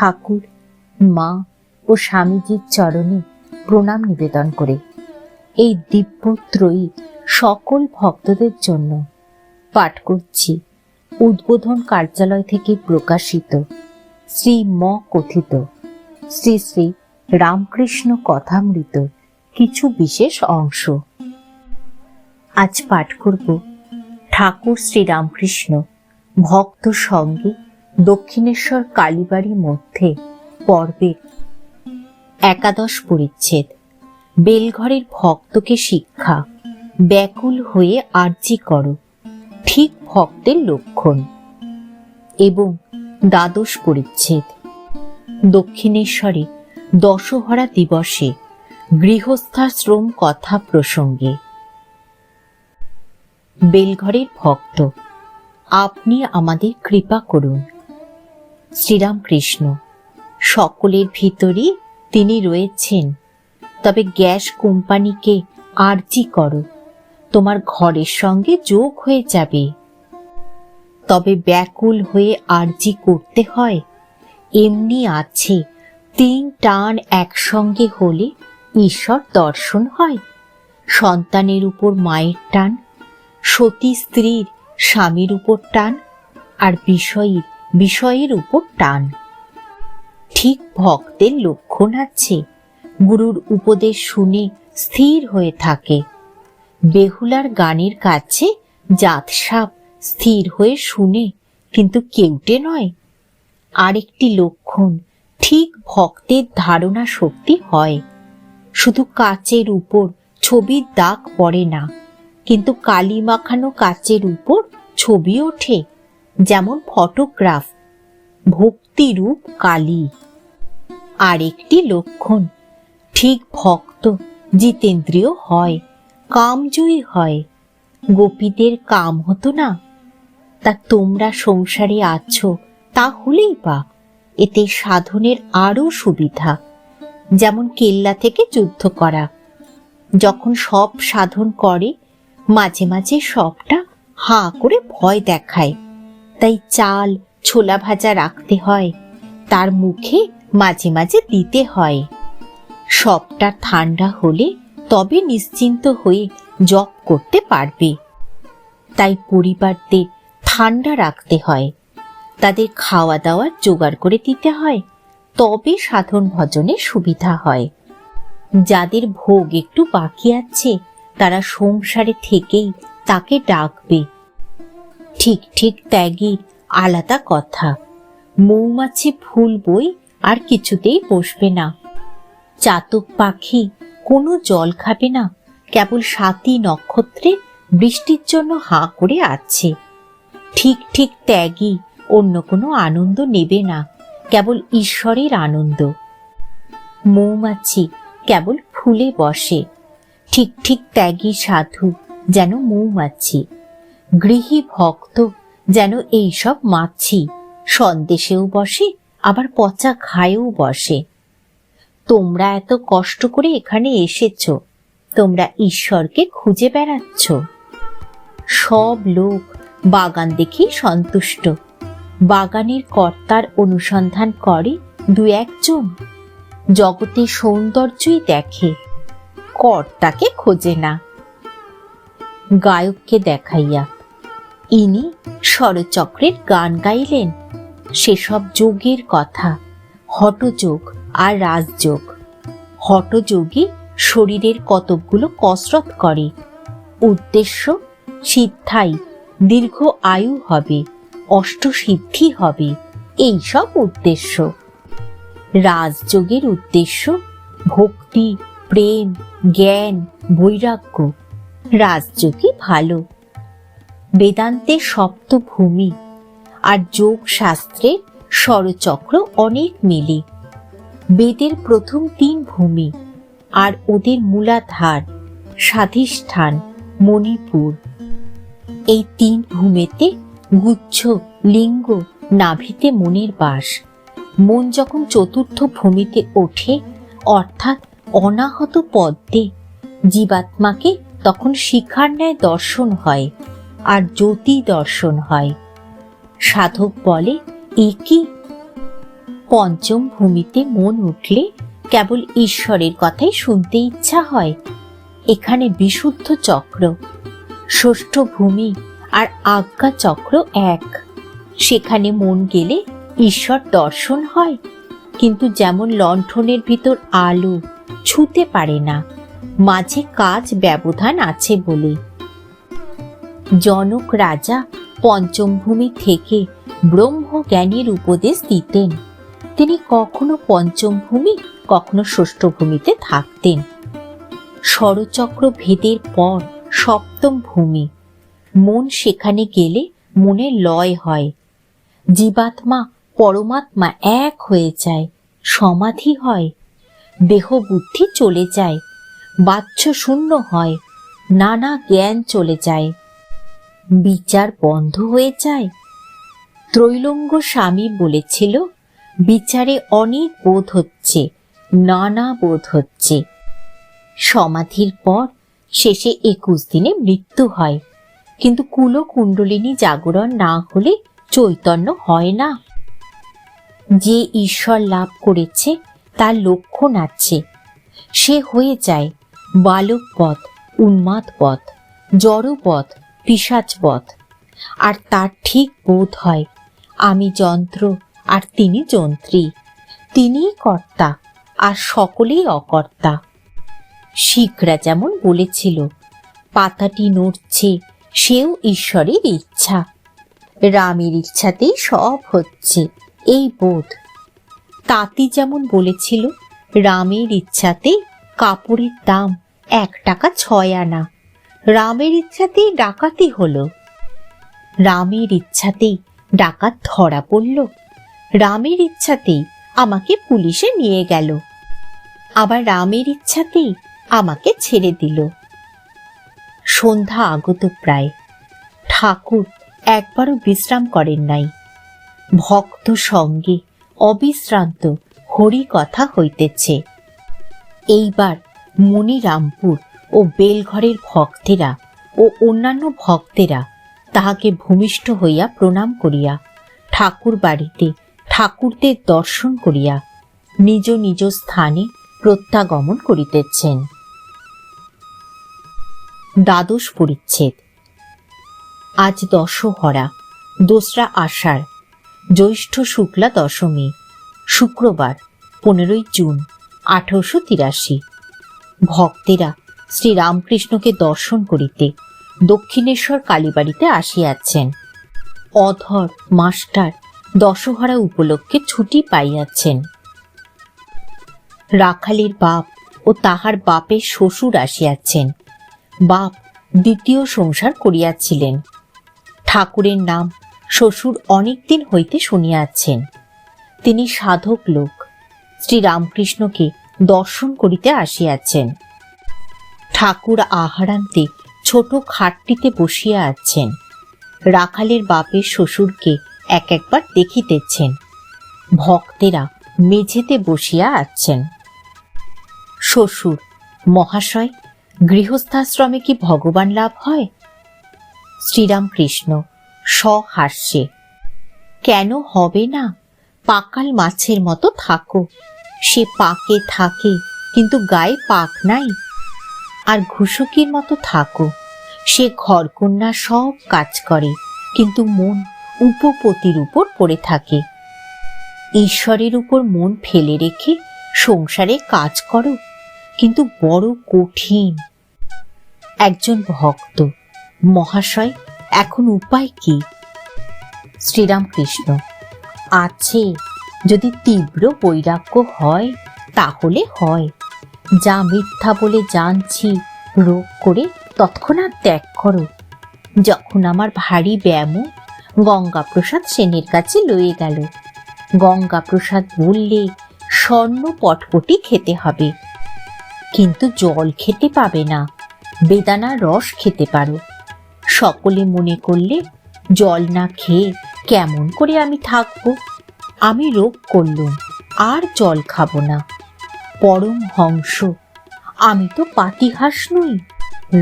ঠাকুর, মা ও স্বামীজির চরণে প্রণাম নিবেদন করে। এই দিব্যত্রয়ী সকল ভক্তদের জন্য পাঠ করছি। উদ্বোধন কার্যালয় থেকে প্রকাশিত শ্রী ম কথিত। শ্রী শ্রী রামকৃষ্ণ কথামৃত কিছু বিশেষ অংশ। আজ পাঠ করব ঠাকুর শ্রী রামকৃষ্ণ ভক্ত সঙ্গে দক্ষিণেশ্বর কালীবাড়ি মধ্যে পর্বের একাদশ পরিচ্ছেদ। বেলঘরের ভক্তকে শিক্ষা। ব্যাকুল হয়ে আর্জি করো। ঠিক ভক্তের লক্ষণ। এবং দ্বাদশ পরিচ্ছেদ। দক্ষিণেশ্বরে দশহরা দিবসে গৃহস্থাশ্রম কথা প্রসঙ্গে। বেলঘরের ভক্ত, আপনি আমাদের কৃপা করুন। শ্রীরামকৃষ্ণ। সকলের ভিতরই তিনি রয়েছেন। তবে গ্যাস কোম্পানিকে আর্জি করো। তোমার ঘরের সঙ্গে যোগ হয়ে যাবে। তবে ব্যাকুল হয়ে আর্জি করতে হয়। এমনি আছে, তিন টান একসঙ্গে হলে ঈশ্বর দর্শন হয়। সন্তানের উপর মায়ের টান, সতী স্ত্রীর স্বামীর উপর টান, আর বিষয়ীর বিষয়ের উপর টান। ঠিক ভক্তের লক্ষণ আছে গুরুর উপদেশ শুনে স্থির হয়ে থাকে। বেহুলার গানের কাছে জাত সাপ স্থির হয়ে শুনে কিন্তু কেউটে নয়। আরেকটি লক্ষণ, ঠিক ভক্তের ধারণা শক্তি হয়। শুধু কাচের উপর ছবির দাগ পড়ে না, কিন্তু কালি মাখানো কাচের উপর ছবি ওঠে। যেমন ফটোগ্রাফ, ভক্তিরূপ কালী। আরেকটি লক্ষণ, ঠিক ভক্ত জিতেন্দ্রীয় হয়, কামজয়ী হয়। গোপীদের কাম হতো না। তা তোমরা সংসারে আছো, তাহলেই বা। এতে সাধনের আরও সুবিধা, যেমন কেল্লা থেকে যুদ্ধ করা। যখন সব সাধন করে, মাঝে মাঝে সবটা হাঁ করে ভয় দেখায়। তাই চাল, ছোলা ভাজা রাখতে হয়। তার মুখে মাঝে মাঝে দিতে হয়। সবটা ঠান্ডা হলে তবে নিশ্চিন্ত হয়ে জপ করতে পারবে। তাই পরিবারদের ঠান্ডা রাখতে হয়। তাদের খাওয়া দাওয়ার জোগাড় করে দিতে হয়। তবে সাধন ভজনে সুবিধা হয়। যাদের ভোগ একটু বাকি আছে, তারা সংসারে থেকেই তাকে ডাকবে। ঠিক ঠিক ত্যাগীর আলাদা কথা। মৌমাছি ফুল বই আর কিছুতেই বসবে না। চাতক পাখি কোনো জল খাবে না, কেবল সাতই নক্ষত্রে বৃষ্টির জন্য হাঁ করে আছে। ঠিক ঠিক ত্যাগী, অন্য কোনো আনন্দ নেবে না, কেবল ঈশ্বরের আনন্দ। মৌমাছি কেবল ফুলে বসে। ঠিক ঠিক ত্যাগী সাধু যেন মৌমাছি। গৃহী ভক্ত যেন এইসব মাছি। সন্দেশেও বসে, আবার পচা খায়েও বসে। তোমরা এত কষ্ট করে এখানে এসেছ, তোমরা ঈশ্বরকে খুঁজে বেড়াচ্ছ। সব লোক বাগান দেখেই সন্তুষ্ট। বাগানের কর্তার অনুসন্ধান করে দু একজন। জগতে সৌন্দর্যই দেখে, কর্তাকে খোঁজে না। গায়ককে দেখাইয়া ইনি স্বরচক্রের গান গাইলেন। সেসব যোগের কথা হটযোগ আর রাজযোগ। হটযোগী শরীরের কতকগুলো কসরত করে। উদ্দেশ্য, সিদ্ধাই, দীর্ঘ আয়ু হবে, অষ্টসিদ্ধি হবে এই সব উদ্দেশ্য। রাজযোগের উদ্দেশ্য, ভক্তি, প্রেম, জ্ঞান, বৈরাগ্য। রাজযোগই ভালো। বেদান্তের সপ্তভূমি আর যোগ শাস্ত্রের স্বরচক্র অনেক মিলে। বেদের প্রথম তিন ভূমি আর ওদের মূলাধার স্বাধিষ্ঠান মণিপুর। এই তিন ভূমিতে গুচ্ছ, লিঙ্গ, নাভিতে মনের বাস। মন যখন চতুর্থ ভূমিতে ওঠে, অর্থাৎ অনাহত পদ্মে, জীবাত্মাকে তখন শিখার ন্যায় দর্শন হয়। আর জ্যোতি দর্শন হয়। সাধক বলে, এ কি? পঞ্চম ভূমিতে মন উঠলে কেবল ঈশ্বরের কথাই শুনতে ইচ্ছা হয়। এখানে বিশুদ্ধ চক্র। ষষ্ঠ ভূমি আর আজ্ঞা চক্র এক। সেখানে মন গেলে ঈশ্বর দর্শন হয়, কিন্তু যেমন লণ্ঠনের ভিতর আলো ছুতে পারে না, মাঝে কাজ ব্যবধান আছে বলে। জনক রাজা পঞ্চম ভূমি থেকে ব্রহ্মজ্ঞানীর উপদেশ দিতেন। তিনি কখনো পঞ্চম ভূমি কখনো ষষ্ঠ ভূমিতে থাকতেন। ষড়চক্র ভেদের পর সপ্তম ভূমি মন সেখানে গেলে মনে লয় হয়। জীবাত্মা, পরমাত্মা এক হয়ে যায়, সমাধি হয়। দেহ বুদ্ধি চলে যায় বাচ্চ শূন্য হয়, নানা জ্ঞান চলে যায়। বিচার বন্ধ হয়ে যায়। ত্রৈলঙ্গ স্বামী বলেছিল, বিচারে অনেক বোধ হচ্ছে, নানা বোধ হচ্ছে। সমাধির পর শেষে একুশ দিনে মৃত্যু হয়। কিন্তু কুলকুণ্ডলিনী জাগরণ না হলে চৈতন্য হয় না। যে ঈশ্বর লাভ করেছে, তার লক্ষণ আছে। সে হয়ে যায় বালক পথ উন্মাদ পথ জড়পথ পিসাচ পথ আর তার ঠিক বোধ হয়, আমি যন্ত্র আর তিনি যন্ত্রী। তিনিই কর্তা আর সকলেই অকর্তা। শিখরা যেমন বলেছিল, পাতাটি নড়ছে, সেও ঈশ্বরের ইচ্ছা। রামের ইচ্ছাতেই সব হচ্ছে, এই বোধ। তাঁতি যেমন বলেছিল, রামের ইচ্ছাতে কাপড়ের দাম এক টাকা ছয় আনা। রামের ইচ্ছাতেই ডাকাতি হলো। রামের ইচ্ছাতেই ডাকাত ধরা পড়ল। রামের ইচ্ছাতেই আমাকে পুলিশে নিয়ে গেল। আবার রামের ইচ্ছাতেই আমাকে ছেড়ে দিল। সন্ধ্যা আগত প্রায়। ঠাকুর একবারও বিশ্রাম করেন নাই। ভক্ত সঙ্গে অবিশ্রান্ত হরি কথা হইতেছে। এইবার মণিরামপুর ও বেলঘরের ভক্তেরা ও অন্যান্য ভক্তেরা তাহাকে ভূমিষ্ঠ হইয়া প্রণাম করিয়া, ঠাকুর বাড়িতে ঠাকুরদের দর্শন করিয়া নিজ নিজ স্থানে প্রত্যাগমন করিতেছেন। দ্বাদশ পরিচ্ছেদ। আজ দশহরা, দোসরা আষাঢ়, জ্যৈষ্ঠ শুক্লা দশমী, শুক্রবার, পনেরোই জুন, আঠারোশো তিরাশি। ভক্তেরা শ্রী রামকৃষ্ণকে দর্শন করিতে দক্ষিণেশ্বর কালীবাড়িতে আসিয়াছেন। অধর, মাস্টার, দশহরা উপলক্ষে ছুটি পাইয়াছেন। রাখালির বাপ ও তাহার বাপের শ্বশুর আসিয়াছেন। বাপ দ্বিতীয় সংসার করিয়াছিলেন। ঠাকুরের নাম শ্বশুর অনেকদিন হইতে শুনিয়াছেন। তিনি সাধক লোক। শ্রী রামকৃষ্ণকে দর্শন করিতে আসিয়াছেন। ঠাকুর আহারান্তে ছোট খাটটিতে বসিয়া আছেন। রাখালের বাপের শ্বশুরকে এক একবার দেখিতেছেন। ভক্তেরা মেঝেতে বসিয়া আছেন। শ্বশুর, মহাশয়, গৃহস্থাশ্রমে কি ভগবান লাভ হয়? শ্রীরামকৃষ্ণ সহাস্যে, কেন হবে না? পাকাল মাছের মতো থাকো। সে পাকে থাকে, কিন্তু গায়ে পাক নাই। আর ঘুষকির মতো থাকো। সে ঘরকন্যা সব কাজ করে, কিন্তু মন উপপতির উপর পড়ে থাকে। ঈশ্বরের উপর মন ফেলে রেখে সংসারে কাজ করো, কিন্তু বড় কঠিন। একজন ভক্ত, মহাশয়, এখন উপায় কি? শ্রীরামকৃষ্ণ, আছে, যদি তীব্র বৈরাগ্য হয়, তাহলে হয়। যা মিথ্যা বলে জানছি, রোগ করে তৎক্ষণাৎ ত্যাগ করো। যখন আমার ভারী ব্যায়াম, গঙ্গাপ্রসাদ সেনের কাছে লয়ে গেল। গঙ্গাপ্রসাদ বললে, স্বর্ণ পটপটি খেতে হবে। কিন্তু জল খেতে পাবে না, বেদানা রস খেতে পারো। সকলে মনে করলে, জল না খেয়ে কেমন করে আমি থাকব? আমি রোগ করলুম, আর জল খাব না। পরম হংস। আমি তো পাতিহাঁস নই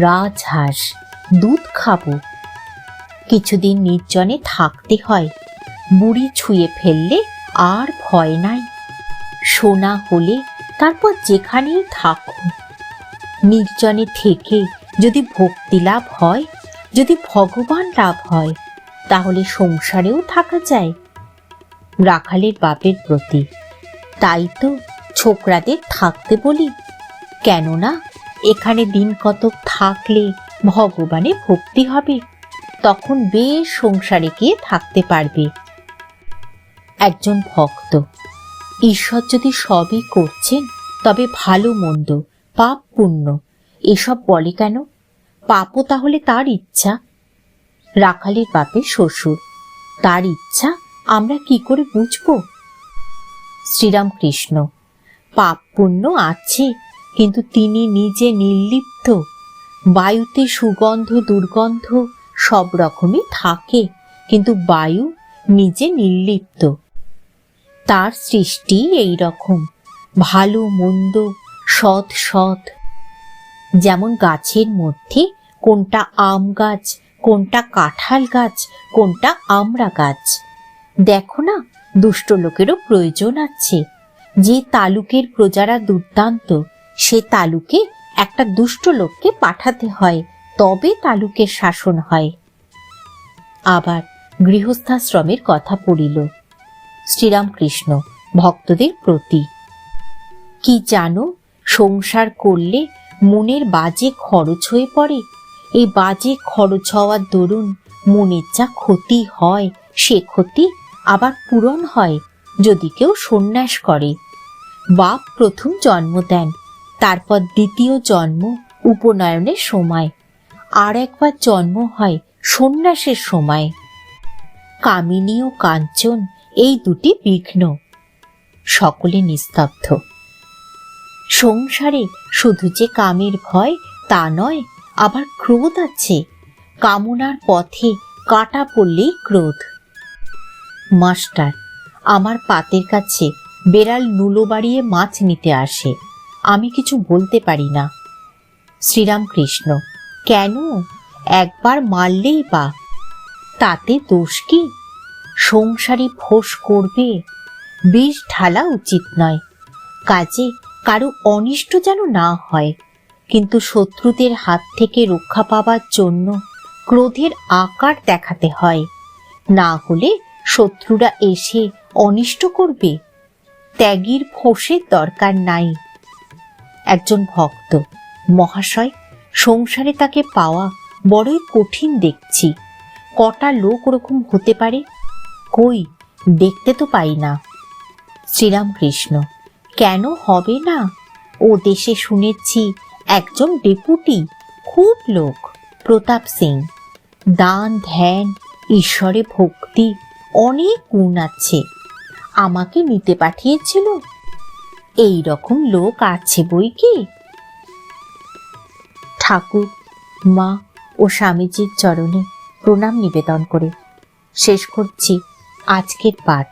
রাজহাঁস দুধ খাব। কিছুদিন নির্জনে থাকতে হয়, বুড়ি ছুঁয়ে ফেললে আর ভয় নাই। সোনা হলে তারপর যেখানেই থাকো। নির্জনে থেকে যদি ভক্তি লাভ হয়, যদি ভগবান লাভ হয়, তাহলে সংসারেও থাকা যায়, রাখালের বাপের প্রতি। তাই তো ছোকরাদের থাকতে বলি। কেননা, এখানে দিন কতক থাকলে ভগবানে ভক্তি হবে, তখন বেশ সংসারে গিয়ে থাকতে পারবে। একজন ভক্ত, ঈশ্বর যদি সবই করছেন, তবে ভালো মন্দ, পাপ পুণ্য, এসব বলে কেন? পাপও তাহলে তার ইচ্ছা। রাখালের বাপের শ্বশুর, তার ইচ্ছা আমরা কি করে বুঝব? শ্রীরামকৃষ্ণ পাপ পুণ্য আছে, কিন্তু তিনি নিজে নির্লিপ্ত। বায়ুতে সুগন্ধ, দুর্গন্ধ সব রকমই থাকে, কিন্তু বায়ু নিজে নির্লিপ্ত। তার সৃষ্টি এই রকম, ভালো, মন্দ, সৎ সৎ। যেমন গাছের মধ্যে কোনটা আম গাছ, কোনটা কাঁঠাল গাছ, কোনটা আমড়া গাছ। দেখো না, দুষ্ট লোকেরও প্রয়োজন আছে। যে তালুকের প্রজারা দুর্দান্ত, সে তালুকে একটা দুষ্ট লোককে পাঠাতে হয়, তবে তালুকের শাসন হয়। আবার গৃহস্থাশ্রমের কথা পড়িল। শ্রীরামকৃষ্ণ ভক্তদের প্রতি, কি জানো, সংসার করলে মনের বাজে খরচ হয়ে পড়ে? এই বাজে খরচ হওয়ার দরুন মনের যা ক্ষতি হয়, সে ক্ষতি আবার পূরণ হয়, যদি কেউ সন্ন্যাস করে। বাপ প্রথম জন্ম দেন, তারপর দ্বিতীয় জন্ম উপনয়নের সময়। আর একবার জন্ম হয় সন্ন্যাসের সময়। কামিনী ও কাঞ্চন এই দুটি বিঘ্ন সকলে নিস্তব্ধ। সংসারে শুধু যে কামের ভয়, তা নয়, আবার ক্রোধ আছে। কামনার পথে কাটা পড়লেই ক্রোধ। মাস্টার, আমার পাতের কাছে বেড়াল নুলো বাড়িয়ে মাছ নিতে আসে। আমি কিছু বলতে পারি না। শ্রীরামকৃষ্ণ, কেন? একবার মারলেই বা। তাতে দোষ কি? সংসারী ফোঁস করবে। বিষ ঢালা উচিত নয়। কাজে কারও অনিষ্ট যেন না হয়। কিন্তু শত্রুদের হাত থেকে রক্ষা পাবার জন্য ক্রোধের আকার দেখাতে হয়। না হলে শত্রুরা এসে অনিষ্ট করবে। ত্যাগীর ফোঁসের দরকার নাই। একজন ভক্ত, মহাশয়, সংসারে তাকে পাওয়া বড়ই কঠিন দেখছি। কটা লোক ওরকম হতে পারে? কই, দেখতে তো পাই না। শ্রীরামকৃষ্ণ, কেন হবে না? ও দেশে শুনেছি একজন ডেপুটি, খুব লোক, প্রতাপ সিং। দান, ধ্যান, ঈশ্বরে ভক্তি, অনেক গুণ আছে। আমাকে নিতে পাঠিয়েছিল। এই রকম লোক আছে বই কি? ঠাকুর, মা ও স্বামীজির চরণে প্রণাম নিবেদন করে। শেষ করছি আজকের পাঠ।